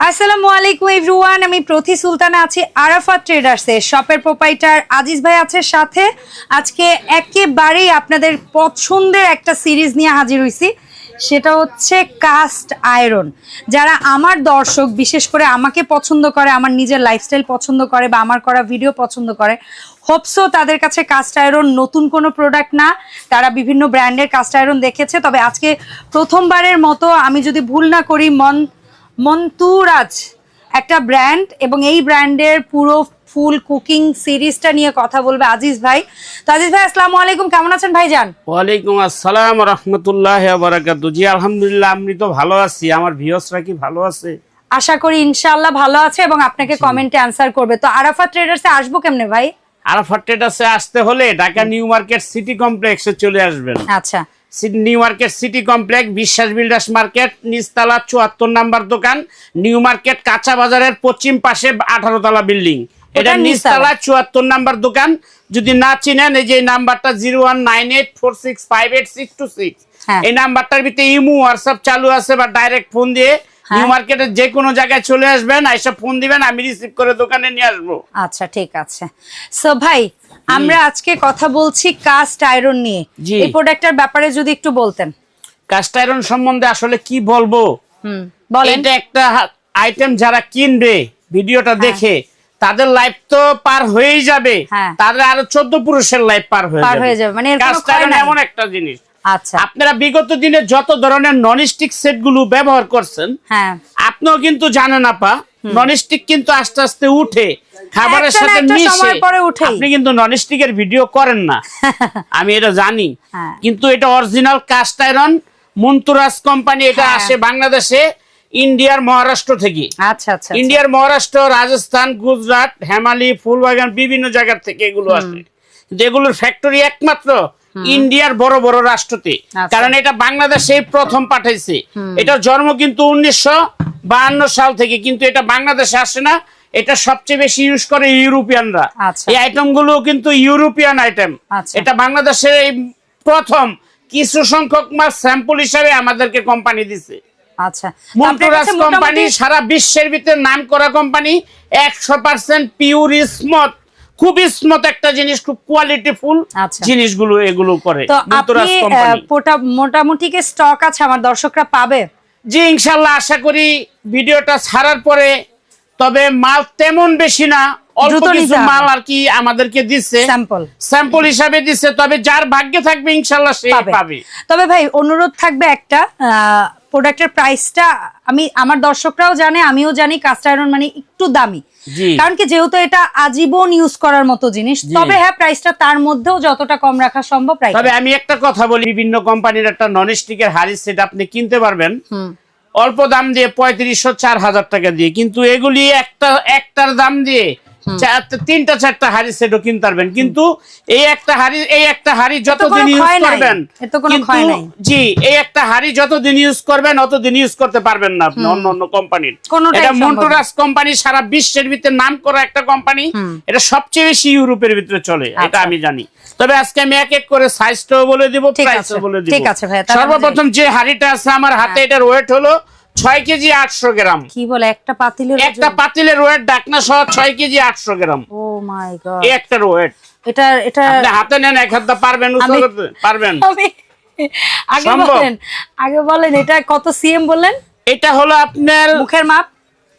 আসসালামু আলাইকুম এভরিওয়ান, আমি প্রতি সুলতানা আছি আরাফাত ট্রেডার্সে শপের প্রোপাইটার আজিজ ভাই আছে সাথে। আজকে একেবারেই আপনাদের পছন্দের একটা সিরিজ নিয়ে হাজির হইছি। সেটা হচ্ছে কাস্ট আয়রন যারা আমার দর্শক, বিশেষ করে আমাকে পছন্দ করে, আমার নিজের লাইফস্টাইল পছন্দ করে বা আমার করা ভিডিও পছন্দ করে হোপসো তাদের কাছে কাস্ট আয়রন নতুন কোনো প্রোডাক্ট না। তারা বিভিন্ন ব্র্যান্ডের কাস্ট আয়রন দেখেছে। তবে আজকে প্রথমবারের মতো আমি যদি ভুল না করি, মন মন্তুরাজ একটা ব্র্যান্ড এবং এই ব্র্যান্ডের পুরো ফুল কুকিং সিরিজটা নিয়ে কথা বলবে আজিজ ভাই। তো আজিজ ভাই আসসালামু আলাইকুম। কেমন আছেন ভাইজান? ওয়ালাইকুম আসসালাম রহমতুল্লাহ বারাকাতু। জি আলহামদুলিল্লাহ আমি তো ভালো আছি। আমার ভিউসরা কি ভালো আছে? আশা করি ইনশাআল্লাহ ভালো আছে এবং আপনাকে কমেন্টে অ্যান্সার করবে। তো আরাফাত ট্রেডার্সে আসব কেমনে ভাই? আরাফাট ট্রেডার্সে আসতে হলে ঢাকা নিউ মার্কেট সিটি কমপ্লেক্সে চলে আসবেন। আচ্ছা। New market city complex Biswas builders market নিচতলা চুয়াত্তর নাম্বার দোকান নিউ মার্কেট কাঁচা বাজারের পশ্চিম পাশে আঠারো তলা বিল্ডিং এটা। নিচতলা চুয়াত্তর নাম্বার দোকান যদি না চিনেন এই যে নাম্বারটা zero one nine eight four six five eight six two six হ্যাঁ। এই নাম্বারটার ভিতরে ইমো হোয়াটসঅ্যাপ চালু আছে বা ডাইরেক্ট ফোন দিয়ে নিউ মার্কেটের যে কোনো জায়গায় চলে আসবেন এসে ফোন দিবেন আমি রিসিভ করে দোকানে নিয়ে আসব। আচ্ছা ঠিক আছে। সো ভাই আমরা আজকে কথা বলছি কাস্ট আয়রন নিয়ে। এই প্রোডাক্টের ব্যাপারে যদি একটু বলতেন। কাস্ট আয়রন সম্বন্ধে আসলে কি বলব? হুম বলেন। এটা একটা আইটেম যারা কিনবে ভিডিওটা দেখে তাদের লাইফ তো পার হয়েই যাবে। হ্যাঁ। তাদের আরও চোদ্দ পুরুষের লাইফ পার হয়ে যাবে। হয়ে মানে। এমন একটা জিনিস। আচ্ছা। আপনারা বিগত দিনে যত ধরনের ননস্টিক সেটগুলো ব্যবহার করছেন হ্যাঁ। আপনিও কিন্তু জানেন আপা ননস্টিক কিন্তু আস্তে আস্তে উঠে খাবারের সাথে মিশে। আপনি কিন্তু ননস্টিকের ভিডিও করেন না। আমি এটা জানি। হ্যাঁ। কিন্তু এটা original cast iron Monturaj company এটা হ্যাঁ। আসে বাংলাদেশে ইন্ডিয়ার মহারাষ্ট্র থেকে। আচ্ছা আচ্ছা আচ্ছা। ইন্ডিয়ার মহারাষ্ট্র রাজস্থান গুজরাট হেমালি ফুলবাগান বিভিন্ন জায়গার থেকে এগুলো আসে। কিন্তু এগুলোর ফ্যাক্টরি একমাত্র ইন্ডিয়ার বড় বড় রাষ্ট্রতে আচ্ছা। কারণ এটা বাংলাদেশে প্রথম পাঠাইছে। এটার জন্ম কিন্তু উনিশশো বাহান্ন সাল থেকে কিন্তু এটা বাংলাদেশে আসে না। এটা সবচেয়ে বেশি ইউজ করে ইউরোপিয়ানরা। আচ্ছা। এই আইটেমগুলো কিন্তু ইউরোপিয়ান আইটেম আচ্ছা। এটা বাংলাদেশের এই প্রথম কিছু সংখ্যক মাস স্যাম্পল হিসাবে আমাদেরকে কোম্পানি দিছে। আচ্ছা। মন্টুরাজ কোম্পানি সারা বিশ্বের ভিতরে নাম করা কোম্পানি একশো পার্সেন্ট পিওর স্মথ খুব স্মথ একটা জিনিস খুব কোয়ালিটি ফুল আচ্ছা। জিনিসগুলো এগুলো করে মোটামুটি স্টক আছে? আমার দর্শকরা পাবে? জি ইনশাল্লাহ আশা করি ভিডিওটা ছাড়ার পরে তবে মাল তেমন বেশি না অল্প কিছু মাল আর কি আমাদেরকে দিচ্ছে। স্যাম্পল স্যাম্পল হিসাবে দিচ্ছে তবে যার ভাগ্যে থাকবে ইনশাল্লাহ সে পাবে। পাবে। তবে ভাই অনুরোধ থাকবে একটা প্রোডাক্টের প্রাইসটা আমি আমার দর্শকরাও জানে আমিও জানি কাস্ট আয়রন মানে একটু দামি। কারণ কি যেহেতু এটা আজীবন ইউজ করার মতো জিনিস তবে হ্যাঁ প্রাইসটা তার মধ্যেও যতটা কম রাখা সম্ভব প্রাইস তবে আমি একটা কথা বলি বিভিন্ন কোম্পানির একটা নন স্টিকের হাড়ি সেট আপনি কিনতে পারবেন। অল্প দাম দিয়ে পঁয়ত্রিশশো চার হাজার টাকা দিয়ে কিন্তু এগুলি একটা একটার দাম দিয়ে তিনটা চারটা হাড়ি সেটও কিনতে পারবেন। কিন্তু এই একটা হাড়ি এই একটা হাড়ি যতদিন ইউজ করবেন। জি এই একটা হাড়ি যতদিন ইউজ করবেন অতদিন ইউজ করতে পারবেন না আপনি অন্য অন্য কোম্পানির এটা কোম্পানি সারা বিশ্বের ভিতরে নাম করা একটা কোম্পানি এটা সবচেয়ে বেশি ইউরোপের ভিতরে চলে এটা আচ্ছা। আমি জানি। তবে আজকে আমি এক এক করে সাইজটাও বলে দিব ঠিক আছে, বলে দিব। ঠিক আছে সর্বপ্রথম যে হাড়িটা আছে আমার হ্যাঁ। হাতে এটার ওয়েট হলো ছয় কেজি আটশো গ্রাম। কি বলে একটা পাতিলের একটা পাতিলের ওয়েট ডাকনা সহ ছয় কেজি আটশো গ্রাম। ও মাই গড। একটা ওয়েট। এটা এটা হাতে নেন এক হাতে পারবেন? পারবেন। আগে? বলেন আগে বলেন এটা কত সিএম বললেন? এটা হলো আপনার মুখের মাপ?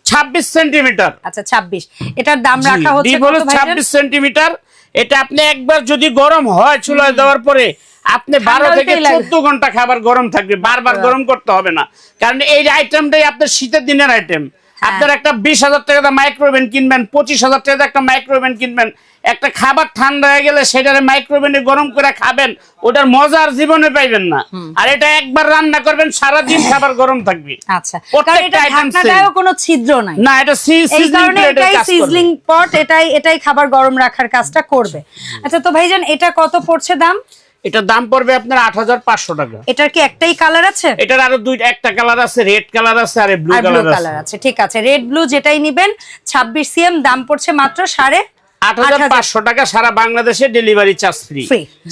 ছাব্বিশ সেন্টিমিটার। আচ্ছা 26 এটার দাম রাখা হচ্ছে ডিপ কত হলো ভাইজান? ছাব্বিশ সেন্টিমিটার। এটা আপনি একবার যদি গরম হয় চুলায় দেওয়ার পরে আপনি বারো থেকে। চোদ্দ ঘণ্টা খাবার গরম থাকবে বারবার গরম করতে হবে না কারণ এই আইটেমটাই আপনার শীতের দিনের আইটেম হ্যাঁ। আপনার একটা বিশ হাজার টাকা মাইক্রোওভেন কিনবেন পঁচিশ হাজার টাকা একটা মাইক্রোওভেন কিনবেন। একটা খাবার ঠান্ডা হয়ে গেলে সেটারে মাইক্রোওভেনে গরম করে খাবেন ওটার মজা আর জীবনে পাইবেন না। আর এটা একবার রান্না করবেন সারাদিন খাবার গরম থাকবে। আচ্ছা। এটা item ঢাকনাটায়ও কোনো ছিদ্র নাই। না এটা সি- এই কারণে এটাই সিজলিং পট এটাই এটাই খাবার গরম রাখার কাজটা করবে। আচ্ছা তো ভাইজান এটা কত পড়ছে দাম? এটার দাম পড়বে আপনার আট হাজার পাঁচশো টাকা। এটার কি একটাই কালার আছে? এটার আরও দুই একটা কালার আছে রেড কালার আছে আর ব্লু কালার আছে। ঠিক আছে। রেড ব্লু যেটাই নিবেন 26 সিএম দাম পড়ছে মাত্র সাড়ে আট হাজার পাঁচশো। টাকা সারা বাংলাদেশে ডেলিভারি চার্জ ফ্রি।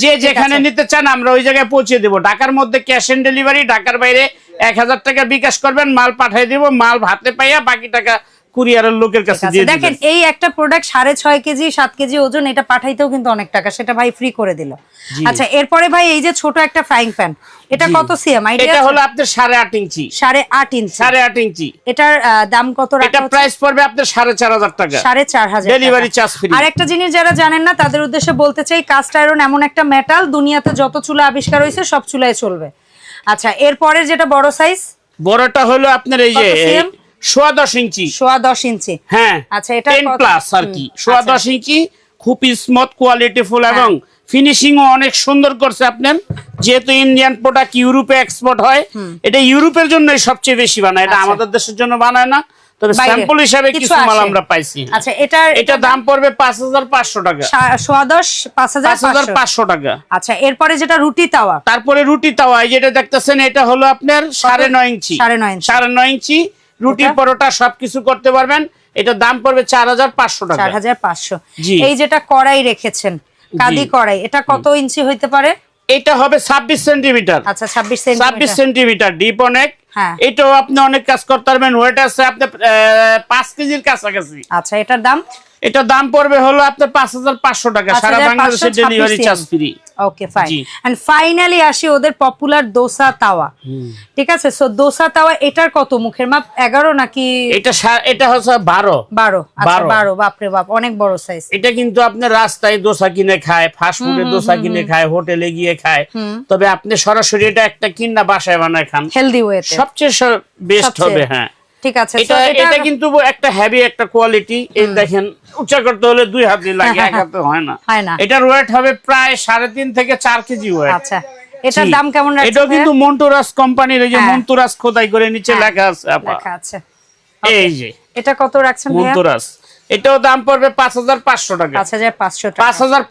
যে যেখানে নিতে চান আমরা ওই জায়গায় পৌঁছে দেবো। ঢাকার মধ্যে ক্যাশ অন ডেলিভারি ঢাকার বাইরে এক হাজার টাকা বিকাশ করবেন মাল পাঠিয়ে দিব মাল হাতে পাইয়া বাকি টাকা কুরিয়ারের লোকের কাছে দিয়ে দেখেন এই একটা প্রোডাক্ট সাড়ে ছয় কেজি সাত কেজি ওজন এটা পাঠাইতেও কিন্তু অনেক টাকা। সেটা ভাই ফ্রি করে দিল। আচ্ছা এরপরে ভাই এই যে ছোট একটা ফ্রাইং প্যান এটা। কত সিএম আইডিয়া এটা হলো আপনার সাড়ে আট ইঞ্চি। সাড়ে আট ইঞ্চি। সাড়ে আট ইঞ্চি। এটার দাম কত এটা রাখা হচ্ছে? প্রাইস পড়বে আপনার সাড়ে চার হাজার টাকা। সাড়ে চার হাজার Delivery charge free। আর একটা জিনিস যারা জানেন না তাদের উদ্দেশ্যে বলতে চাই কাস্ট আয়রন এমন একটা মেটাল দুনিয়াতে যত চুলা আবিষ্কার হয়েছে সব চুলায় চলবে। আচ্ছা এরপরের যেটা বড় সাইজ বড়টা হলো আপনার এই যে? সোয়া দশ ইঞ্চি। সোয়া দশ ইঞ্চি। হ্যাঁ আচ্ছা, এটা টেন প্লাস আর কি। সোয়া আচ্ছা। দশ ইঞ্চি খুব স্মুথ কোয়ালিটি ফুল। এবং ফিনিশিং অনেক সুন্দর করছে আপনার। যেহেতু ইন্ডিয়ান প্রোডাক্ট ইউরোপে এক্সপোর্ট হয় এটা ইউরোপের জন্য সবচেয়ে বেশি বানায়। এটা আচ্ছা। আমাদের দেশের জন্য বানায় না তবে। স্যাম্পল হিসাবে কিছু মাল আমরা পাইছি। আচ্ছা এটার এটা দাম পড়বে পাঁচ হাজার পাঁচশো টাকা। সা- সোয়া দশ পাঁচ হাজার পাঁচ হাজার পাঁচশো। পাঁচশো টাকা। আচ্ছা এরপরে যেটা রুটি তাওয়া। তারপরে রুটি তাওয়া এই যেটা দেখতেছেন এটা হলো আপনার সাড়ে নয় ইঞ্চি। সাড়ে নয় ইঞ্চি। সাড়ে নয় ইঞ্চি রুটি পরোটা সবকিছু করতে পারবেন। এটা দাম পড়বে চার হাজার পাঁচশো টাকা। চার হাজার পাঁচশো। এই যেটা কড়াই রেখেছেন কাদি কড়াই এটা কত ইঞ্চি হইতে পারে? এটা হবে ছাব্বিশ সেন্টিমিটার। আচ্ছা ছাব্বিশ ছাব্বিশ সেন্টিমিটার ডিপ অনেক। এটাও আপনি অনেক কাজ করতে পারবেন। ওয়েট আছে আপনার আহ, পাঁচ কেজির কাছাকাছি। আচ্ছা এটার দাম? এটা দাম পড়বে হলো আপনার পাঁচ হাজার পাঁচশো টাকা। সারা 5,500 বাংলাদেশের delivery charge free okay fine and finally আসি ওদের পপুলার দোসা তাওয়া। ঠিক আছে? সো দোসা তাওয়া এটার কত? মুখের মাপ এগারো নাকি এটা এটা হচ্ছে বারো। বারো? আচ্ছা বারো। বারো বাপরে বাপ অনেক বড় সাইজ এটা কিন্তু আপনার রাস্তায় দোসা কিনে খায় দোসা কিনে খায় হোটেলে গিয়ে খায়। তবে আপনি সরাসরি এটা একটা কিনা বাসায় বানায় খান। হেলদি ওয়েতে সবচেয়ে বেস্ট হবে হ্যাঁ। ঠিক আছে এটা এটা এটা কিন্তু একটা হেভি একটা কোয়ালিটি এই দেখেন উঁচা করতে হলে দুই হাতে লাগে এক হাতে হয় না। এটার ওয়েট হবে প্রায় সাড়ে তিন থেকে চার কেজি ওয়েট আচ্ছা এটার দাম কেমন রাখছে এটাও কিন্তু মন্টুরাস কোম্পানির এই যে হ্যাঁ। মন্টুরাস খোদাই করে নিচে হ্যাঁ, লেখা আছে লেখা আছে। এই যে। এটা কত রাখছেন মন্টুরাস। এটাও দাম পড়বে পাঁচ হাজার পাঁচশো টাকা। পাঁচ হাজার পাঁচশো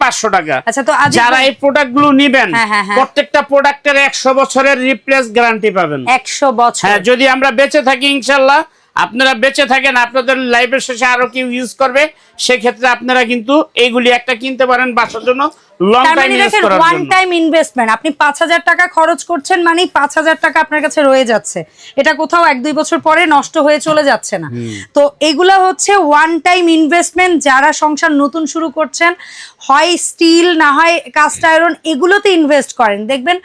পাঁচ টাকা। আচ্ছা তো যারা এই প্রোডাক্টগুলো নিবেন হ্যাঁ, হ্যাঁ, হ্যাঁ। প্রত্যেকটা প্রোডাক্টের একশো বছরের রিপ্লেস গ্যারান্টি পাবেন। একশো বছর। হ্যাঁ যদি আমরা বেঁচে থাকি ইনশাল্লাহ আপনারা বেঁচে থাকেন আপনাদের লাইফের শেষে আরও কেউ ইউজ করবে সেক্ষেত্রে আপনারা কিন্তু এইগুলি একটা কিনতে পারেন বাসার জন্য। টাইম মানে ওয়ান টাইম ইনভেস্টমেন্ট আপনি পাঁচ হাজার টাকা খরচ করছেন মানে পাঁচ হাজার টাকা আপনার কাছে রয়ে যাচ্ছে। এটা কোথাও এক দুই বছর পরে নষ্ট হয়ে চলে যাচ্ছে না। তো এগুলা হচ্ছে ওয়ান টাইম ইনভেস্টমেন্ট যারা সংসার নতুন শুরু করছেন হয় স্টিল না হয় কাস্ট আয়রন এগুলোতে ইনভেস্ট করেন। দেখবেন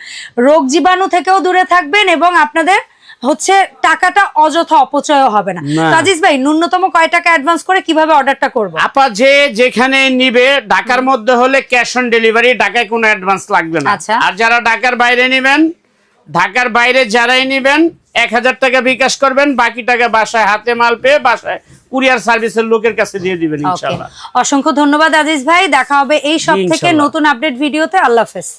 রোগ জীবাণু থেকেও দূরে থাকবেন এবং আপনাদের হচ্ছে টাকাটা অযথা অপচয় হবে না। কাজিজ ভাই ন্যূনতম কয় টাকা অ্যাডভান্স করে কীভাবে অর্ডারটা করব? আপা যে যেখানে নিবে ঢাকার মধ্যে হলে ক্যাশ অন ডেলিভারি ঢাকায় কোনো অ্যাডভান্স লাগবে না। আচ্ছা। আর যারা ঢাকার বাইরে নেবেন ঢাকার বাইরে যারাই নিবেন এক হাজার টাকা বিকাশ করবেন বাকি টাকা বাসায় হাতে মাল পেয়ে বাসায় কুরিয়ার সার্ভিসের লোকের কাছে দিয়ে দিবেন ওকে। ইনশাল্লাহ অসংখ্য ধন্যবাদ আজিজ ভাই দেখা হবে এই সব থেকে নতুন আপডেট ভিডিওতে। আল্লাহ হাফেজ।